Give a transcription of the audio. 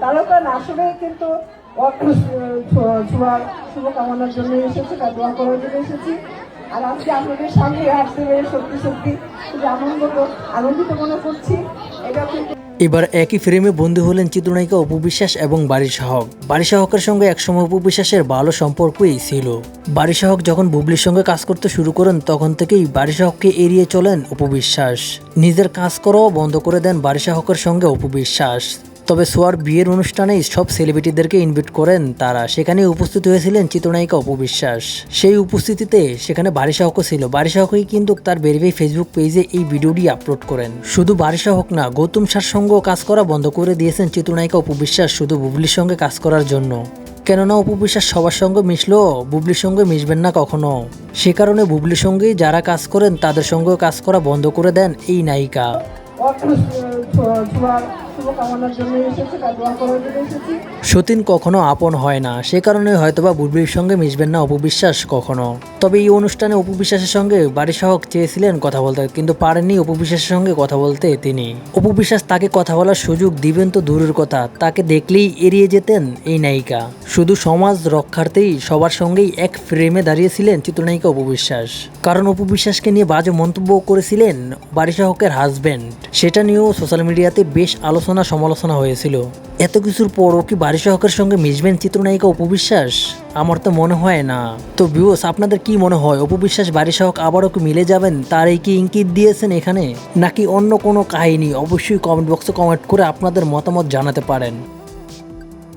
তারকা আসলে কিন্তু ছোঁয়ার শুভকামনার জন্য দোয়া করার জন্য এসেছি। আর আজকে আপনাদের সামনে আসতে পেরে সত্যি সত্যি খুব আনন্দ আনন্দিত মনে করছি। এটা এবার একই ফ্রেমে বন্দী হলেন চিত্রনায়িকা অপু বিশ্বাস এবং বাড়ি সাহক। বাড়ি সাহকের সঙ্গে একসময় অপু বিশ্বাসের ভালো সম্পর্কই ছিল। বাড়ি সাহক যখন বুবলির সঙ্গে কাজ করতে শুরু করেন, তখন থেকেই বাড়ি সাহককে এড়িয়ে চলেন অপু বিশ্বাস। নিজের কাজ করাও বন্ধ করে দেন বাড়ি সাহকের সঙ্গে অপু বিশ্বাস। তবে সোয়ার বিয়ের অনুষ্ঠানেই সব সেলিব্রিটিদেরকে ইনভাইট করেন তারা। সেখানে উপস্থিত হয়েছিলেন চিত্রনায়িকা অপু বিশ্বাস। সেই উপস্থিতিতে সেখানে বাড়ি সাহকও ছিল। বাড়ি সাহকই কিন্তু তার ভেরিফাই ফেসবুক পেজে এই ভিডিওটি আপলোড করেন। শুধু বাড়ি সাহক না, গৌতম সার সঙ্গেও কাজ করা বন্ধ করে দিয়েছেন চিত্রনায়িকা অপু বিশ্বাস শুধু বুবলির সঙ্গে কাজ করার জন্য। কেননা অপু বিশ্বাস সবার সঙ্গে মিশলো, বুবলির সঙ্গে মিশবেন না কখনো। সে কারণে বুবলির সঙ্গেই যারা কাজ করেন তাদের সঙ্গেও কাজ করা বন্ধ করে দেন এই নায়িকা। সতীন কখনো আপন হয় না। সে কারণে হয়তোবা বুবলির সঙ্গে মিশবেন না অপবিশ্বাস কখনো। তবে এই অনুষ্ঠানে অপবিশ্বাসের সঙ্গে বাড়ি সাহক চেয়েছিলেন কথা বলতে, কিন্তু পারেননি অপবিশ্বাসের সঙ্গে কথা বলতে তিনি। অপবিশ্বাস তাকে কথা বলার সুযোগ দিবেন তো দূরের কথা, তাকে দেখলেই এড়িয়ে যেতেন এই নায়িকা। শুধু সমাজ রক্ষার্থেই সবার সঙ্গেই এক ফ্রেমে দাঁড়িয়েছিলেন চিত্রনায়িকা অপবিশ্বাস। কারণ অপবিশ্বাসকে নিয়ে বাজে মন্তব্য করেছিলেন বাড়ি সাহকের হাজব্যান্ড সেটা নিয়েও সোশ্যাল মিডিয়াতে বেশ আলোচনা সমালোচনা হয়েছিল। এত কিছুর পরও কি বাড়ি সহকের সঙ্গে মিশবেন চিত্রনায়িকা অপবিশ্বাস আমার তো মনে হয় না। তো বিওস আপনাদের কি মনে হয়? অপবিশ্বাস বাড়ি সহক আবারও কি মিলে যাবেন? তার এই কি ইঙ্কিত দিয়েছেন এখানে? নাকি অন্য কোনো কাহিনী? অবশ্যই কমেন্ট বক্সে কমেন্ট করে আপনাদের মতামত জানাতে পারেন।